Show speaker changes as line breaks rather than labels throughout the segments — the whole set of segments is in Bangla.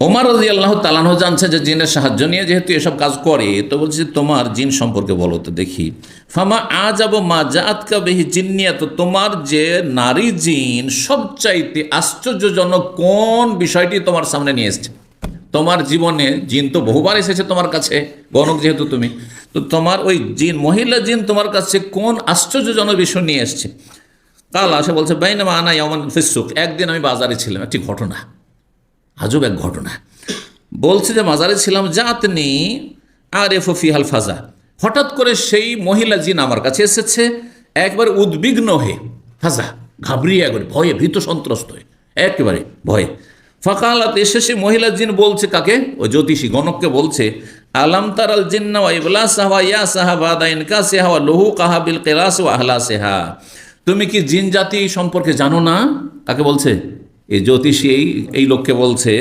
ওমর রাজি আল্লাহ তালানহ জানছে যে জিনের সাহায্য নিয়ে যেহেতু এসব কাজ করে, তো বলছে তোমার জিন সম্পর্কে বলো তো দেখি। ফামা আ যাব মা জাতকা বেহি জিনিয়া তো তোমার যে নারী জিন সবচাইতে আশ্চর্যজনক কোন বিষয়টি তোমার সামনে নিয়ে এসছে? তোমার জীবনে জিন তো বহুবার এসেছে তোমার কাছে, গণক যেহেতু তুমি। তো তোমার ওই জিন, মহিলা জিন তোমার কাছে কোন আশ্চর্যজনক বিষয় নিয়ে এসছে? কাল আসে বলছে, বাইনামা আনা ইয়ামান ফিসুক একদিন আমি বাজারে ছিলাম, একটি ঘটনা। আজব এক ঘটনা। বলছে যে মাজারে ছিলাম জাতনি আর এফ ফিহাল ফাজা। হঠাৎ করে সেই মহিলা জিন আমার কাছে এসেছে, একবার উদ্বিগ্ন হয়ে। ফাজা, ঘাবড়িয়ে একবারে ভয়ে, ভীত, সন্ত্রস্ত হয়ে। একেবারে ভয়ে। ফকালাত এসে সে মহিলা জিন বলছে কাকে? ও জ্যোতিষী গণককে বলছে, আলাম তারাল জিন্না সাহা ইয়া সাহাবা দাইন কা সেহা লহু কাহা বিল কেলাস ও আহলা সেহা তুমি কি জিন জাতি সম্পর্কে জানো না? কাকে বলছে? এই জ্যোতিষী এই এই লোককে বলছে,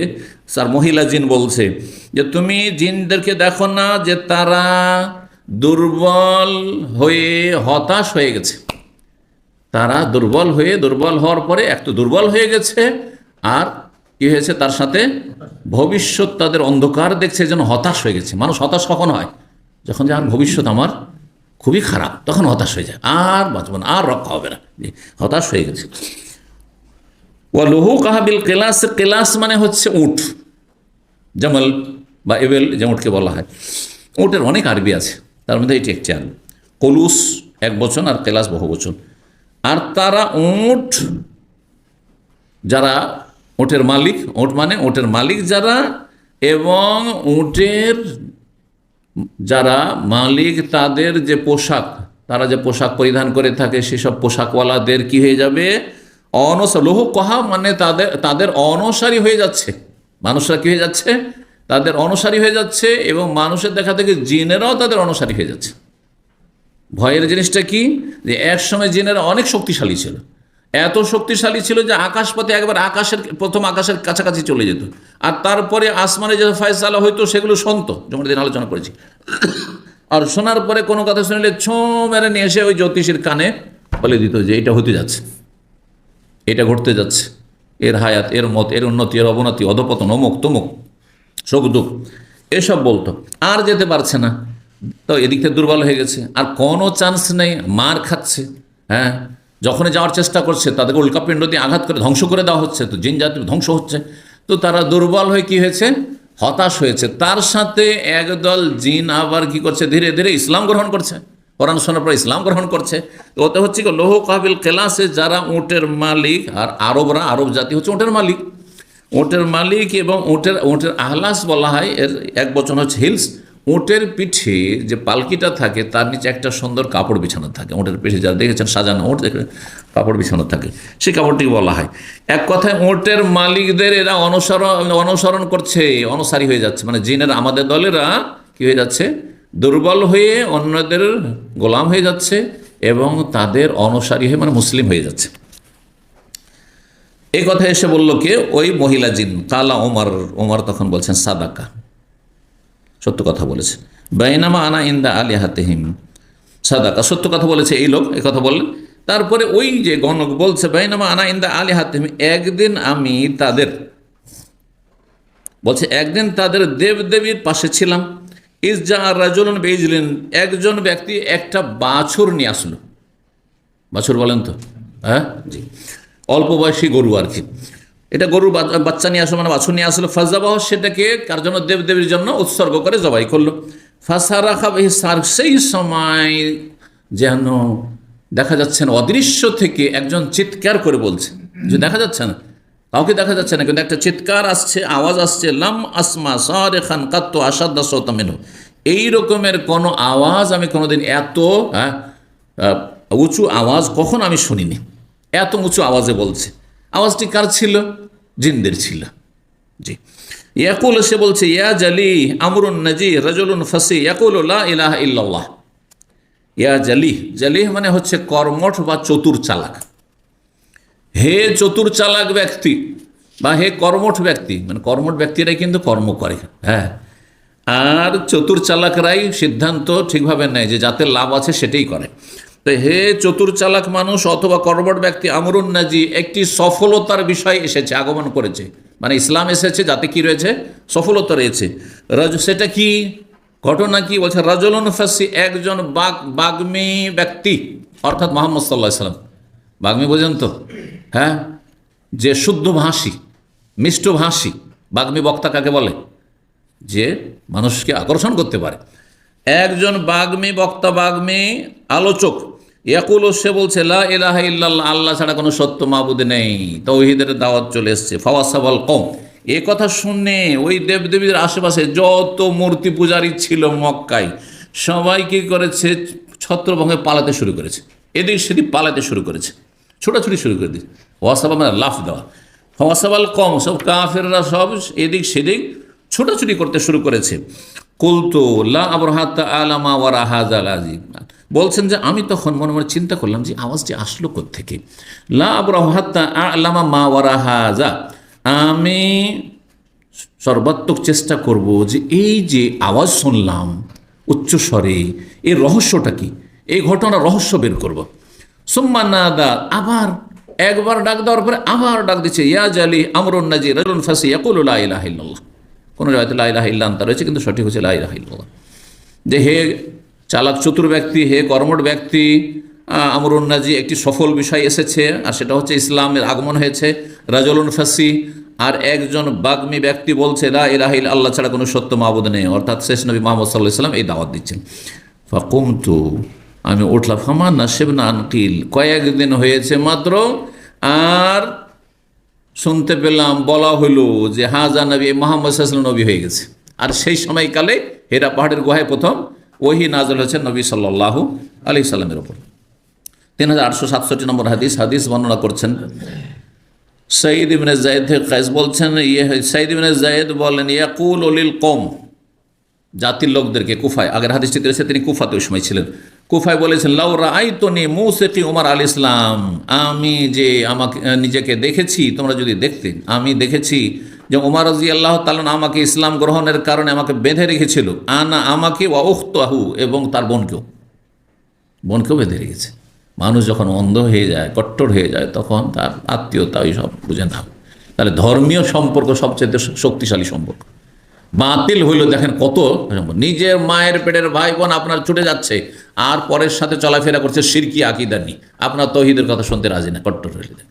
স্যার মহিলা জিন বলছে যে তুমি জিনদেরকে দেখো না যে তারা দুর্বল হয়ে হতাশ হয়ে গেছে। তারা দুর্বল হয়ে, দুর্বল হওয়ার পরে এক তো দুর্বল হয়ে গেছে, আর কি হয়েছে তার সাথে? ভবিষ্যৎ তাদের অন্ধকার দেখছে, যেন হতাশ হয়ে গেছে। মানুষ হতাশ কখন হয়? যখন যে, আর ভবিষ্যৎ আমার খুবই খারাপ তখন হতাশ হয়ে যায়। আর বাঁচব না, আর রক্ষা হবে না। হতাশ হয়ে গেছে। ও কাহাবিল কেলাস কেলাস মানে হচ্ছে উঠ জামাল বা এবেল, যে উঠকে বলা হয়। উটের অনেক আরবি আছে, তার মধ্যে এটি একটি আরবি। কলুস এক বচন আর কেলাস বহু বচন। আর তারা উট, যারা উটের মালিক, উট মানে উটের মালিক যারা এবং উটের যারা মালিক তাদের যে পোশাক, তারা যে পোশাক পরিধান করে থাকে, সেসব পোশাকওয়ালাদের কি হয়ে যাবে? অনসা লোহ কহা মানে তাদের তাদের অনসারী হয়ে যাচ্ছে। মানুষরা কি হয়ে যাচ্ছে? তাদের অনুসারী হয়ে যাচ্ছে এবং মানুষের দেখা থেকে জিনেরাও তাদের অনুসারী হয়ে যাচ্ছে। ভয়ের জিনিসটা কি? যে এক সময় জিনেরা অনেক শক্তিশালী ছিল। এত শক্তিশালী ছিল যে আকাশপথে একবার আকাশের, প্রথম আকাশের কাছাকাছি চলে যেত। আর তারপরে আসমানে যে ফয়সালা হইতো, সেগুলো শুনতো যেমন দিন আলোচনা করেছি। আর শোনার পরে কোনো কথা শুনলে ছো মেরে নিয়ে এসে ওই জ্যোতিষীর কানে বলে দিত যে এটা হতে যাচ্ছে। এটা ঘটতে যাচ্ছে। এর হায়াত, এর মত, এর উন্নতি, এর অবনতি, অধপতন, অমুক, তমুক সুখ দুঃখ, এসব বলতো। আর যেতে পারছে না। তো এদিক থেকে দুর্বল হয়ে গেছে। আর কোনো চান্স নেই, মার খাচ্ছে। হ্যাঁ? যখনই যাওয়ার চেষ্টা করছে, তাদেরকে উল্কাপিণ্ড দিয়ে আঘাত করে ধ্বংস করে দেওয়া হচ্ছে। তো জিন জাতি ধ্বংস হচ্ছে। তো তারা দুর্বল হয়ে কি হয়েছে? হতাশ হয়েছে। তার সাথে একদল জিন আবার কি করছে? ধীরে ধীরে ইসলাম গ্রহণ করছে। কোরআন শোনার পর ইসলাম গ্রহণ করছে। তো ওতে হচ্ছে কি, লোহ কাবিল কেলাসে যারা উটের মালিক, আর আরবরা, আরব জাতি হচ্ছে উটের মালিক। উটের মালিক এবং উটের উটের আহলাস বলা হয়, এর এক বচন হচ্ছে হিলস। উটের পিঠে যে পালকিটা থাকে, তার নিচে একটা সুন্দর কাপড় বিছানো থাকে। উটের পিঠে যারা দেখেছেন, সাজানো উট, দেখে কাপড় বিছানো থাকে। সেই কাপড়টিকে বলা হয়। এক কথায় উটের মালিকদের এরা অনুসরণ অনুসরণ করছে, অনুসারী হয়ে যাচ্ছে। মানে জিনের, আমাদের দলেরা কি হয়ে যাচ্ছে? দুর্বল হয়ে অন্যদের গোলাম হয়ে যাচ্ছে এবং তাদের অনুসারী হয়ে মানে মুসলিম হয়ে যাচ্ছে। এই কথা এসে বলল কে? ওই মহিলা জিন। কালা ওমর। ওমর তখন বলছেন, সাদাকা। সত্য কথা বলেছে। বাইনামা আনা ইন্দা আলী হাতেহিম সাদাকা। সত্য কথা বলেছে এই লোক, এই কথা বললেন। তারপরে ওই যে গণক বলছে, বাইনামা আনা ইন্দা আলী হাতেহিম একদিন আমি তাদের, বলছে, একদিন তাদের দেবদেবীর পাশে ছিলাম। ইসজা আর রাজুলন বেজলেন একজন ব্যক্তি একটা বাছুর নিয়ে আসলো। বাছুর বলেন তো? হ্যাঁ? জি। অল্প বয়সী গরু আর কি। এটা গরুর বাচ্চা নিয়ে আসলো মানে বাছুর নিয়ে আসলো। ফাজাবাহ সেটাকে কার জন্য? দেবদেবীর জন্য উৎসর্গ করে জবাই করল। ফাঁসারা খাবে সার সেই সময় যেন দেখা যাচ্ছে না, অদৃশ্য থেকে একজন চিৎকার করে বলছে। যে দেখা যাচ্ছে না? কাউকে দেখা যাচ্ছে না কিন্তু একটা চিৎকার আসছে আওয়াজ আসছে লাম আসমা সারে খান কাত্ত আসাদ্দা সৌতামেন এই রকমের কোনো আওয়াজ আমি কোনোদিন এত হ্যাঁ, উঁচু আওয়াজ কখন আমি শুনিনি। এত উঁচু আওয়াজে বলছে। আওয়াজটি কার ছিল? জিনদের ছিল। জি। ইয়াকুল সে বলছে ইয়া জালি আমরুন নাজি রাজুলুন ফাসি ইয়াকুল ইলাহা ইল্লাল্লাহ। ইয়া জালি জালিহ মানে হচ্ছে কর্মঠ বা চতুর চালাক। হে চতুর চালাক ব্যক্তি বা হে কর্মঠ ব্যক্তি মানে কর্মঠ ব্যক্তিরাই কিন্তু কর্ম করে হ্যাঁ? আর চতুর চালাকরাই সিদ্ধান্ত ঠিকভাবে নেয় যে যাতে লাভ আছে সেটাই করে। তো হে চতুর চালাক মানুষ অথবা কর্মট ব্যক্তি, আমরুন নাজি একটি সফলতার বিষয় এসেছে, আগমন করেছে। মানে ইসলাম এসেছে, যাতে কি রয়েছে? সফলতা রয়েছে। রাজ, সেটা কি? ঘটনা কি? বলছে, রাজলন ফাসি একজন বাগ বাগ্মী ব্যক্তি, অর্থাৎ মোহাম্মদ সাল্লাহ সাল্লাম। বাগ্মী বোঝেন তো? হ্যাঁ? যে শুদ্ধ ভাষী মিষ্টভাষী বাগ্মী বক্তা কাকে বলে? যে মানুষকে আকর্ষণ করতে পারে। একজন বাগ্মী বক্তা বাগ্মী আলোচক, ইয়াকুল, সে বলছে, লা ইল্লাল্লাহ, আল্লাহ ছাড়া কোনো সত্য মাবুদ নেই। তৌহিদের দাওয়াত চলে এসছে। ফাওয়াসাবাল কম এ কথা শুনে ওই দেবদেবীর আশেপাশে যত মূর্তি পূজারী ছিল মক্কায়, সবাই কি করেছে? ছত্রভঙ্গে পালাতে শুরু করেছে। এদিক সেদিক পালাতে শুরু করেছে। ছোটাছুটি শুরু করে দিয়েছে। ওয়াসাবা মানে লাফ দেওয়া। ফওয়াসাবাল কম, সব কাফেররা সব এদিক সেদিক ছোটাছুটি করতে শুরু করেছে। কুলতু লা আলামা বলছেন যে, আমি তখন মনে মনে চিন্তা করলাম যে, আওয়াজটি আসলো থেকে লা আলামা মা ওয়ারা আমি সর্বাত্মক চেষ্টা করব যে, এই যে আওয়াজ শুনলাম উচ্চস্বরে এই রহস্যটা কি? এই ঘটনার রহস্য বের করব। সোম্মা নাদা, আবার একবার ডাক দেওয়ার পরে আবার ডাক দিচ্ছে ইয়াজ আলী আমরুন নাজি রাজুন ফাসি ইয়াকুল লা কোনো জায়গাতে লা ইলাহা ইল্লা আনতা রয়েছে, কিন্তু সঠিক হচ্ছে লা ইলাহা যে হে চালাক চতুর ব্যক্তি, হে কর্মট ব্যক্তি আমরুন একটি সফল বিষয় এসেছে, আর সেটা হচ্ছে ইসলামের আগমন হয়েছে, রাজলুন ফাসি, আর একজন বাগ্মী ব্যক্তি বলছে, লা ইলাহা ইল্লা আল্লাহ ছাড়া কোনো সত্য মাবুদ নেই। অর্থাৎ শেষ নবী মোহাম্মদ সাল্লাহ ইসলাম এই দাওয়াত দিচ্ছেন। ফাকুমতু আমি উঠলাম ফামা নাসেব না আনকিল। কয়েকদিন হয়েছে মাত্র, আর শুনতে পেলাম, বলা হলো যে হাজা নবী, মোহাম্মদ সাল্লাম নবী হয়ে গেছে। আর সেই সময়কালে হেরা পাহাড়ের গুহায় প্রথম ওহি নাজল হয়েছে নবী সাল্লাল্লাহু আলি সাল্লামের ওপর তিন হাজার আটশো সাতষট্টি নম্বর হাদিস হাদিস বর্ণনা করছেন, সঈদ ইবনে জায়দ কাইস বলছেন ইয়ে সঈদ ইবনে জায়দ বলেন, ইয়াকুল অলিল কম জাতির লোকদেরকে কুফায়। আগের হাদিসটি রয়েছে তিনি কুফাতে ওই সময় ছিলেন। কুফায় বলেছেন লাউরা আই তনি মৌসেকি উমার আল ইসলাম, আমি যে আমাকে, নিজেকে দেখেছি, তোমরা যদি দেখতে, আমি দেখেছি যে উমার রাজি আল্লাহ তালন আমাকে ইসলাম গ্রহণের কারণে আমাকে বেঁধে রেখেছিল। আনা আমাকে ওয়াউখতাহু এবং তার বোনকেও। বোনকেও বেঁধে রেখেছে। মানুষ যখন অন্ধ হয়ে যায়, কট্টর হয়ে যায়, তখন তার আত্মীয়তা ওই সব বুঝে না। তাহলে ধর্মীয় সম্পর্ক সবচেয়ে শক্তিশালী সম্পর্ক। বাতিল হইল, দেখেন কত নিজের মায়ের পেটের ভাই বোন আপনার ছুটে যাচ্ছে, আর পরের সাথে চলাফেরা করছে সিরকি আকিদা নি আপনার তহিদের কথা শুনতে রাজি না, কট্টর হইলে।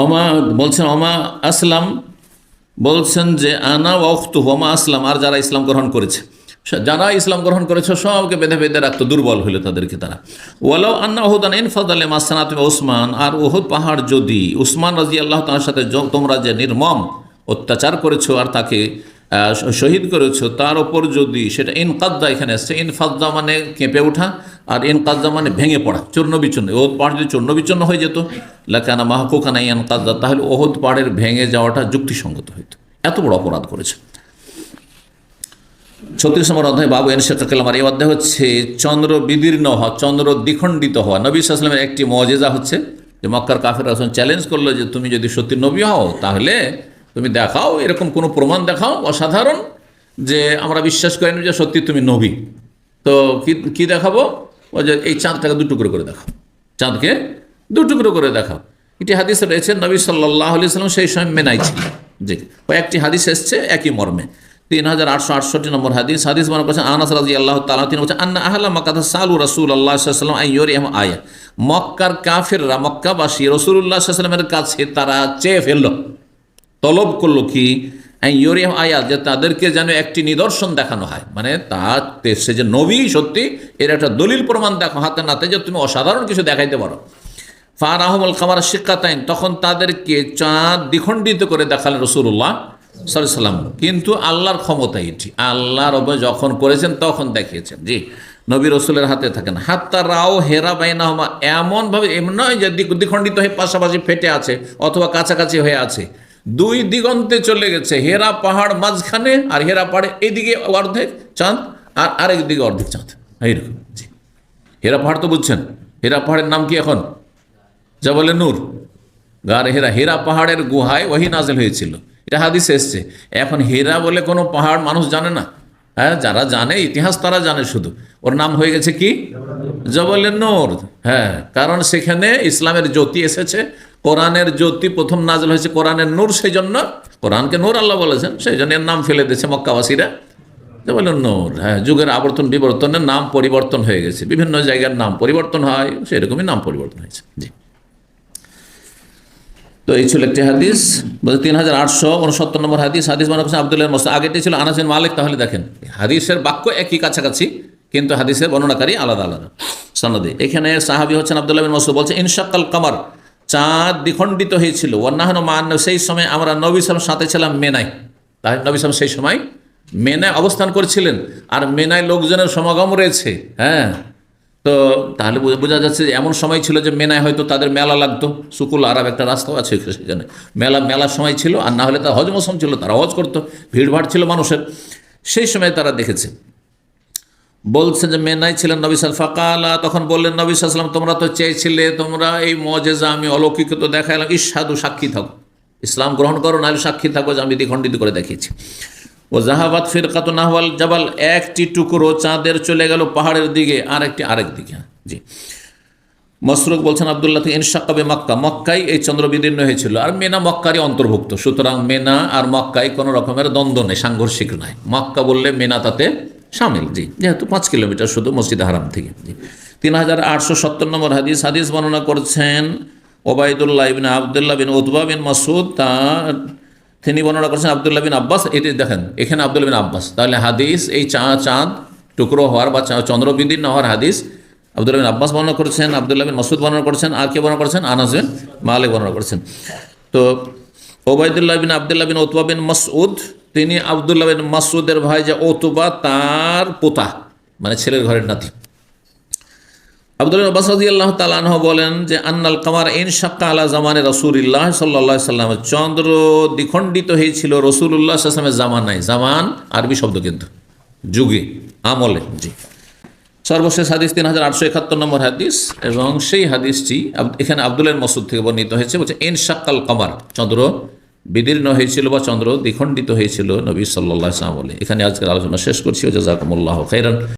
ওমা বলছেন, ওমা আসলাম। বলছেন যে, আনা ওয়াক্তু, ওমা আসলাম। আর যারা ইসলাম গ্রহণ করেছে, যারা ইসলাম গ্রহণ করেছে, সবকে বেঁধে বেঁধে রাখতো, দুর্বল হইল তাদেরকে তারা। ওয়ালাও আন্না ওহুদান ইনফাদ আলে মাসানাত ওসমান আর ওহুদ পাহাড় যদি উসমান রাজি আল্লাহ তার সাথে তোমরা যে নির্মম অত্যাচার করেছ আর তাকে শহীদ করেছ, তার ওপর যদি সেটা ইনকাদ্দা এখানে আসছে, ইনফাদ্দা মানে কেঁপে ওঠা আর ইনকাদ্দা মানে ভেঙে পড়া, চূর্ণ বিচূর্ণ, ওহুদ পাহাড় যদি চূর্ণ বিচূর্ণ হয়ে যেত, লাকানা মাহকুকানা ইনকাদ্দা, তাহলে ওহুদ পাহাড়ের ভেঙে যাওয়াটা যুক্তিসঙ্গত হইতো। এত বড় অপরাধ করেছে। ছত্রিশ নম্বর অধ্যায়, বাবু এন শেখ কালামার, এই অধ্যায় হচ্ছে চন্দ্র বিদীর্ণ হওয়া, চন্দ্র দ্বিখণ্ডিত হওয়া। নবী সাল্লামের একটি মজেজা হচ্ছে যে মক্কার কাফের আসন চ্যালেঞ্জ করল যে তুমি যদি সত্যি নবী হও, তাহলে তুমি দেখাও, এরকম কোনো প্রমাণ দেখাও, অসাধারণ, যে আমরা বিশ্বাস করি না যে সত্যি তুমি নবী। তো কি কি দেখাবো? যে এই চাঁদটাকে দু টুকরো করে দেখাও। চাঁদকে দু টুকরো করে দেখাও। এটি হাদিস রয়েছে, নবী সাল্লাহ আলি সাল্লাম সেই সময় মেনাই ছিল জি কয়েকটি হাদিস এসছে একই মর্মে। তিন হাজার আটশো আটষট্টি নম্বর হাদিস হাদিস মনে করছেন, আনাস রাজি আল্লাহ তালা তিনি বলছেন, আন্না আহলা মক্কা সালু রসুল আল্লাহ সাল্লাম আইয়র এম আয়া মক্কার কাফেররা, মক্কাবাসী রসুল্লাহ সাল্লামের কাছে তারা চেয়ে ফেলল। তলব করল কি? আয়াত, যে তাদেরকে যেন একটি নিদর্শন দেখানো হয়। মানে তা সে যে নবী সত্যি এর একটা দলিল প্রমাণ দেখো হাতে নাতে যে তুমি অসাধারণ কিছু দেখাইতে পারো। ফার আহমল খামার শিক্ষাতাইন, তখন তাদেরকে চাঁদ দ্বিখণ্ডিত করে দেখালেন রসুল্লাহ সাল্লাম। কিন্তু আল্লাহর ক্ষমতা এটি। আল্লাহ রব যখন করেছেন তখন দেখিয়েছেন। জি, নবী রসুলের হাতে থাকেন। হাত্তা রাও হেরা বাইনাহমা, এমনভাবে এমন নয় যে দ্বি- দ্বিখণ্ডিত হয়ে পাশাপাশি ফেটে আছে অথবা কাছাকাছি হয়ে আছে। দুই দিগন্তে চলে গেছে, হেরা পাহাড় মাঝখানে আর হেরা পাহাড়ে এদিকে অর্ধেক চাঁদ আর আরেক দিকে অর্ধেক চাঁদ। এইরকম জি। হেরা পাহাড় তো বুঝছেন, হেরা পাহাড়ের নাম কি এখন? জবলে নূর। গার হেরা হেরা পাহাড়ের গুহায় ওহি নাজেল হয়েছিল। এটা হাদিস এসছে। এখন হেরা বলে কোনো পাহাড় মানুষ জানে না। হ্যাঁ যারা জানে, ইতিহাস তারা জানে শুধু। ওর নাম হয়ে গেছে কি? জবলে নূর। হ্যাঁ কারণ সেখানে ইসলামের জ্যোতি এসেছে। কোরআনের জ্যোতি প্রথম নাজল হয়েছে কোরআনের নূর সেই জন্য কোরআনকে নূর আল্লাহ বলেছেন সেই জন্য এর নাম ফেলে দিয়েছে মক্কাবাসীরা। বললেন নূর হ্যাঁ যুগের আবর্তন বিবর্তনের নাম পরিবর্তন হয়ে গেছে, বিভিন্ন জায়গার নাম পরিবর্তন হয় সেরকমই নাম পরিবর্তন হয়েছে। জি। তো এই ছিল একটি হাদিস তিন হাজার আটশো উনসত্তর নম্বর হাদিস হাদিস মনে করছেন আবদুল্লাহ মোস্তা আগেটি ছিল আনাসিন মালিক, তাহলে দেখেন, হাদিসের বাক্য একই কাছাকাছি, কিন্তু হাদিসের বর্ণনাকারী আলাদা আলাদা। সনদে, এখানে সাহাবি হচ্ছেন আবদুল্লাহ বিন মসুদ বলছে, ইনশাক্কাল কামার চাঁদ দ্বিখণ্ডিত হয়েছিল। অন্যান্য মান সেই সময় আমরা নবী সালাম সাথে ছিলাম মেনাই তাই নবী সালাম সেই সময় মেনায় অবস্থান করছিলেন। আর মেনায় লোকজনের সমাগম রয়েছে। হ্যাঁ। তো তাহলে বোঝা- বোঝা যাচ্ছে যে এমন সময় ছিল যে মেনায় হয়তো তাদের মেলা লাগতো। সুকুল আরব একটা রাস্তাও আছে সেখানে। মেলা মেলার সময় ছিল, আর না হলে তার হজ মৌসুম ছিল, তারা হজ করতো। ভিড়ভাড় ছিল মানুষের। সেই সময় তারা দেখেছে। বলছে যে মেনাই ছিলেন নবী সাল ফাকালা, তখন বললেন, নবী সাল্লাম তোমরা তো চেয়েছিলে, তোমরা এই মজেজা আমি অলৌকিক তো দেখাইলাম ইসাদু সাক্ষী থাকো। ইসলাম গ্রহণ করো, নাহলে সাক্ষী থাকো যে আমি দ্বিখণ্ডিত করে দেখিয়েছি। ও জাহাবাদ ফিরকাত নাহওয়াল জাবাল, একটি টুকরো চাঁদের চলে গেল পাহাড়ের দিকে আর একটি আরেক দিকে। জি। মসরুক বলছেন আবদুল্লাহ থেকে ইনশাকাবে মক্কা। মক্কাই এই চন্দ্র বিদীর্ণ হয়েছিল, আর মেনা মক্কারই অন্তর্ভুক্ত। সুতরাং মেনা আর মক্কাই কোনো রকমের দ্বন্দ্ব নেই, সাংঘর্ষিক নয় মক্কা বললে মেনা তাতে সামিল, জি, যেহেতু পাঁচ কিলোমিটার শুধু মসজিদ হারাম থেকে, জি। তিন হাজার আটশো সত্তর নম্বর হাদিস হাদিস বর্ণনা করছেন Ubaydullah bin Abdullah bin Utbah bin Masud তার তিনি বর্ণনা করছেন আবদুল্লাহ বিন আব্বাস, এটি দেখেন, এখানে আবদুল্লাহ বিন আব্বাস। তাহলে হাদিস, এই চা, চাঁদ, টুকরো হওয়ার বা চা- না হওয়ার হাদিস, আবদুল্লাহ বিন আব্বাস বর্ণনা করছেন, আবদুল্লাহ বিন মাসুদ বর্ণনা করছেন, আর কে বর্ণনা করছেন? আনাস বিন মালিক বর্ণনা করছেন। তো ওবায়দুল্লাহ বিন আবদুল্লাহ বিন ওতবা বিন মাসউদ তিনি আবদুল্লাহ বিন মাসুদের ভাই যে ওতবা তার পোতা মানে ছেলের ঘরের নাতি। আব্দুল আব্বাস বলেন যে, আন্নাল কামার ইন শাক্কা আলা জামানে রসুল্লাহ সাল্লাহ সাল্লাম চন্দ্র দ্বিখণ্ডিত হয়েছিল রসুল্লাহ সাল্লামের জামানায়। জামান, আরবি শব্দ কিন্তু। যুগে, আমলে, জি। সর্বশেষ হাদিস তিন হাজার আটশো একাত্তর নম্বর হাদিস এবং সেই হাদিসটি এখানে আবদুল্লাহ মসুদ থেকে বর্ণিত হয়েছে, বলছে, ইন শাক্কাল কামার চন্দ্র বিদীর্ণ হয়েছিল বা চন্দ্র দ্বিখণ্ডিত হয়েছিল নবী সাল্লাহ সাল্লাম বলে। এখানে আজকের আলোচনা শেষ করছি। ও জাজাকুমুল্লাহ খৈরান